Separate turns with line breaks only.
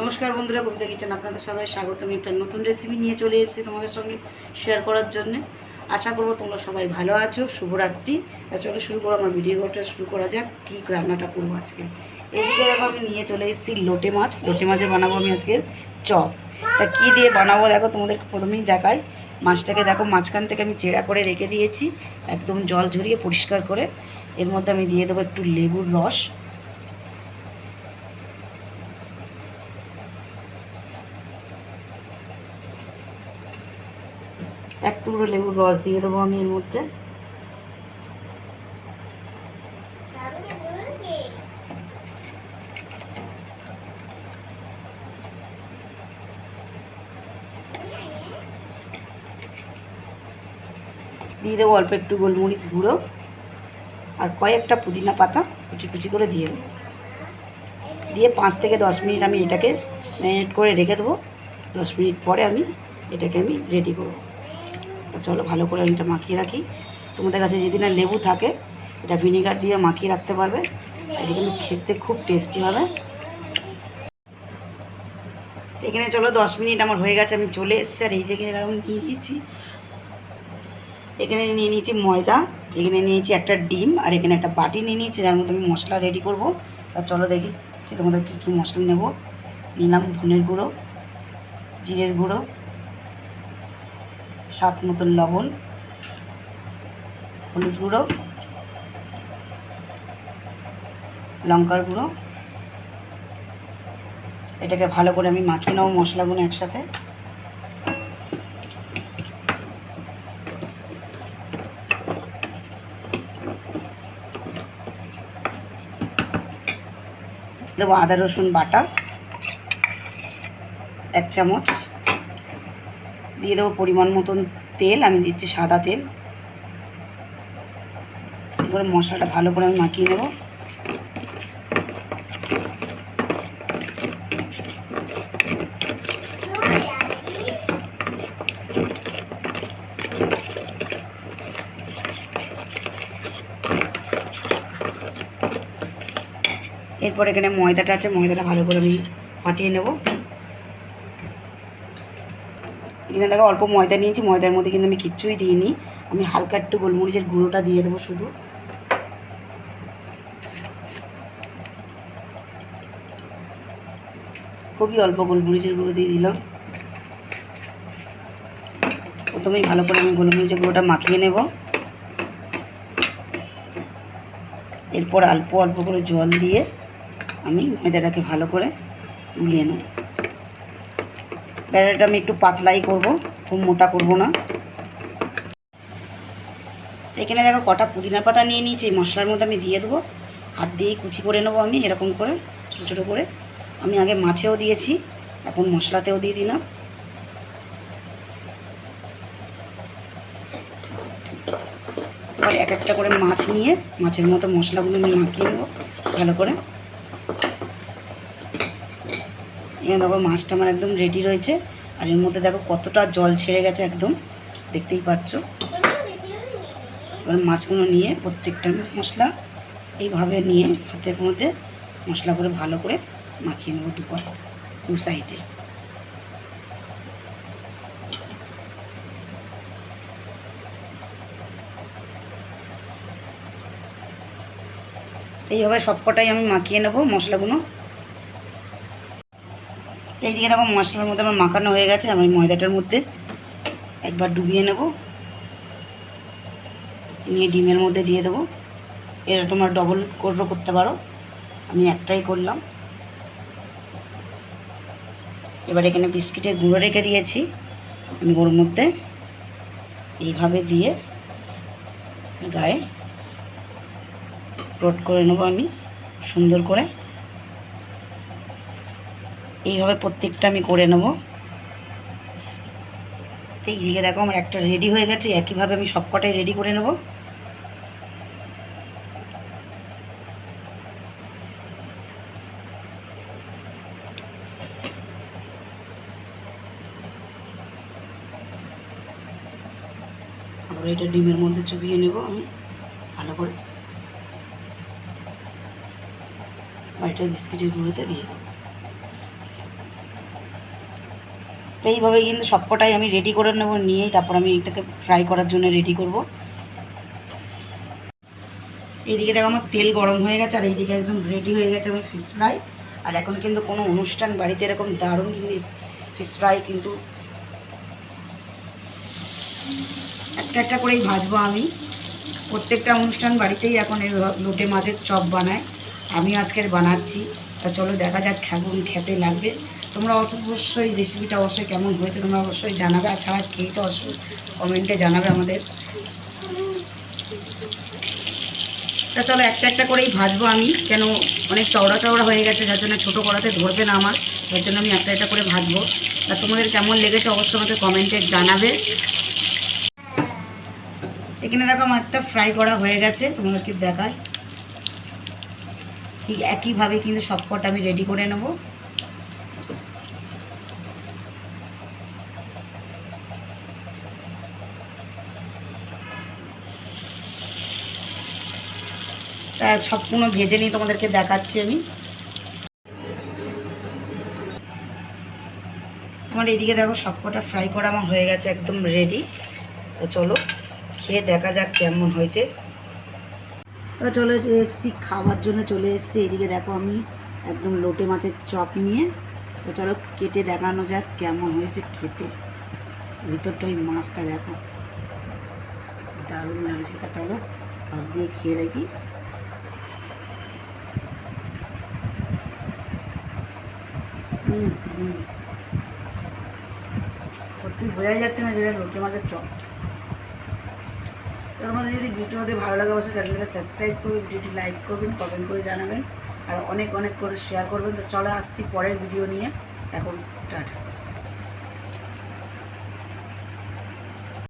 নমস্কার বন্ধুরা, কবিতা কিচেন আপনাদের সবাই স্বাগত আমি একটা নতুন রেসিপি নিয়ে চলে এসেছি তোমাদের সঙ্গে শেয়ার করার জন্য। আশা করব তোমরা সবাই ভালো আছো, শুভরাত্রি। তা চলো শুরু করো, আমার ভিডিওটা শুরু করা যাক, কী রান্নাটা করব আজকে। এদিকে দেখো, আমি নিয়ে চলে এসেছি লোটে মাছ। লোটে মাছের বানাবো আমি আজকের চপ। তা কী দিয়ে বানাবো দেখো তোমাদের প্রথমেই দেখাই। মাছটাকে দেখো, মাঝখান থেকে আমি চেরা করে রেখে দিয়েছি। একদম জল ঝরিয়ে পরিষ্কার করে। এর মধ্যে আমি দিয়ে দেবো একটু লেবুর রস। এক টুকরো লেবুর রস দিয়ে দেবো আমি এর মধ্যে। দিয়ে দেবো অল্প একটু গোলমরিচ গুঁড়ো আর কয়েকটা পুদিনা পাতা কুচি কুচি করে দিয়ে দেবো। দিয়ে পাঁচ থেকে দশ মিনিট আমি এটাকে ম্যারিনেট করে রেখে দেবো। দশ মিনিট পরে আমি এটাকে আমি রেডি করব। চলো ভালো করে এটা মাখিয়ে রাখি। তোমাদের কাছে যদি না লেবু থাকে, এটা ভিনিগার দিয়ে মাখিয়ে রাখতে পারবে। এটা কিন্তু খেতে খুব টেস্টি হবে। এখানে চলো দশ মিনিট আমার হয়ে গেছে, আমি চলে এসেছি। আর এই এরকম নিয়ে নিয়েছি। এখানে নিয়ে নিয়েছি ময়দা, এখানে নিয়েছি একটা ডিম, আর এখানে একটা বাটি নিয়ে নিয়েছি। যার মধ্যে আমি মশলা রেডি করব। তা চলো দেখি তোমাদের কী কী মশলা নেব। নিলাম ধনের গুঁড়ো, জিরের গুঁড়ো। স্বাদ মতন লবণ, হলুদ গুঁড়ো, লঙ্কার গুঁড়ো। এটাকে ভালো করে আমি মাখিয়ে নেব মশলাগুলো একসাথে। দেবো আদা রসুন বাটা, এক চামচ। দিয়ে দেবো পরিমাণ মতন তেল, আমি দিচ্ছি সাদা তেল। এবারে মশলাটা ভালো করে আমি মাখিয়ে নেব। এরপর এখানে ময়দাটা আছে, ময়দাটা ভালো করে আমি ফাটিয়ে নেব। এখানে দেখো অল্প ময়দা নিয়েছি, ময়দার মধ্যে কিন্তু আমি কিচ্ছুই দিইনি। আমি হালকা একটু গোলমরিচের গুঁড়োটা দিয়ে দেবো শুধু। খুবই অল্প গোলমরিচের গুঁড়ো দিয়ে দিলাম। প্রথমেই ভালো করে আমি গোলমরিচের গুঁড়োটা মাখিয়ে নেব। এরপর অল্প অল্প করে জল দিয়ে আমি ময়দাটাকে ভালো করে গুলিয়ে নেব। ব্যাটারটা আমি একটু পাতলাই করব, খুব মোটা করব না। এখানে দেখো কটা পুদিনা পাতা নিয়ে নিয়েছি, এই মশলার মধ্যে আমি দিয়ে দেবো। হাত দিয়েই কুচি করে নেব আমি, এরকম করে, ছোটো ছোটো করে। আমি আগে মাছেও দিয়েছি, এখন মশলাতেও দিয়ে দিলাম। এক একটা করে মাছ নিয়ে, মাছের মতো মশলাগুলো আমি মাখিয়ে নেব, ভালো করে। এখানে দেখো মাছটা আমার একদম রেডি রয়েছে। আর এর মধ্যে দেখো কতটা জল ছেড়ে গেছে একদম। দেখতেই পাচ্ছ। এবার মাছগুলো নিয়ে প্রত্যেকটা মশলা এইভাবে নিয়ে হাতের মধ্যে মশলা করে ভালো করে মাখিয়ে নেব দুপার দু সাইডে এইভাবে সবকটাই আমি মাখিয়ে নেব মশলাগুলো। এইদিকে দেখো মশলার মধ্যে আমার মাখানো হয়ে গেছে, আমি ময়দাটার মধ্যে একবার ডুবিয়ে নেব। নিয়ে ডিমের মধ্যে দিয়ে দেবো। এটা তোমার ডবল করব, করতে পারো। আমি একটাই করলাম। এবার এখানে বিস্কিটের গুঁড়ো রেখে দিয়েছি আমি ওর মধ্যে। এইভাবে দিয়ে গায়ে রোড করে নেব আমি, সুন্দর করে। এইভাবে প্রত্যেকটা আমি করে নেব। এইদিকে দেখো আমার একটা রেডি হয়ে গেছে, একইভাবে আমি সবকটাই রেডি করে নেব। এটা ডিমের মধ্যে চুবিয়ে নেব আমি, ভালো করে। আর এটা বিস্কিটের গুঁড়োতে দিয়ে দেবো। তো এইভাবে কিন্তু সবকটাই আমি রেডি করে নেব, নিয়েই তারপর আমি এটাকে ফ্রাই করার জন্য রেডি করব। এইদিকে দেখো আমার তেল গরম হয়ে গেছে, আর এইদিকে একদম রেডি হয়ে গেছে আমার ফিশ ফ্রাই আর এখন কিন্তু কোনো অনুষ্ঠান বাড়িতে এরকম দারুণ কিন্তু ফিশ ফ্রাই কিন্তু একটা একটা করেই ভাজবো আমি। প্রত্যেকটা অনুষ্ঠান বাড়িতেই এখন এই লোটে মাছের চপ বানায়। আমি আজকের বানাচ্ছি। তা চলো দেখা যাক কেমন খেতে লাগবে। তোমরা অবশ্যই রেসিপিটা অবশ্যই কেমন হয়েছে তোমরা অবশ্যই জানাবে। আর ছাড়া খেয়ে তো অবশ্যই কমেন্টে জানাবে আমাদের। তা চলো একটা একটা করেই ভাজবো আমি। কেন অনেক চওড়া চওড়া হয়ে গেছে, যার জন্য ছোটো কড়াতে ধরবে না আমার। যার জন্য আমি একটা একটা করে ভাজবো। তা তোমাদের কেমন লেগেছে অবশ্যই আমাকে কমেন্টে জানাবে। এখানে দেখো আমার একটা ফ্রাই করা হয়ে গেছে, তোমাদেরকে দেখায় ঠিক একইভাবে কিন্তু সবকটা আমি রেডি করে নেব। সম্পূর্ণ ভেজে নিয়ে তোমাদেরকে দেখাচ্ছি আমি। আমার এদিকে দেখো সবকটা ফ্রাই করা আমার হয়ে গেছে একদম রেডি তো চলো, খেয়ে দেখা যাক কেমন হয়েছে। তো চলে এসেছি খাবার জন্য চলে এসেছি। এদিকে দেখো আমি একদম লোটে মাছের চপ নিয়ে। তো চলো কেটে দেখানো যাক কেমন হয়েছে খেতে। ভিতরটা ওই মাছটা দেখো। দারুণ লাগছে। চলো সস দিয়ে খেয়ে দেখি। সত্যি বোঝাই যাচ্ছে না যেটা লোটে মাছের চপ। তোমাদের যদি ভিডিওটি ভালো লাগে অবশ্যই চ্যানেলকে সাবস্ক্রাইব করবেন, ভিডিওটি লাইক করবেন কমেন্ট করে জানাবেন, আর অনেক অনেক করে শেয়ার করবেন। তো চলে আসছি পরের ভিডিও নিয়ে। এখন টাটা।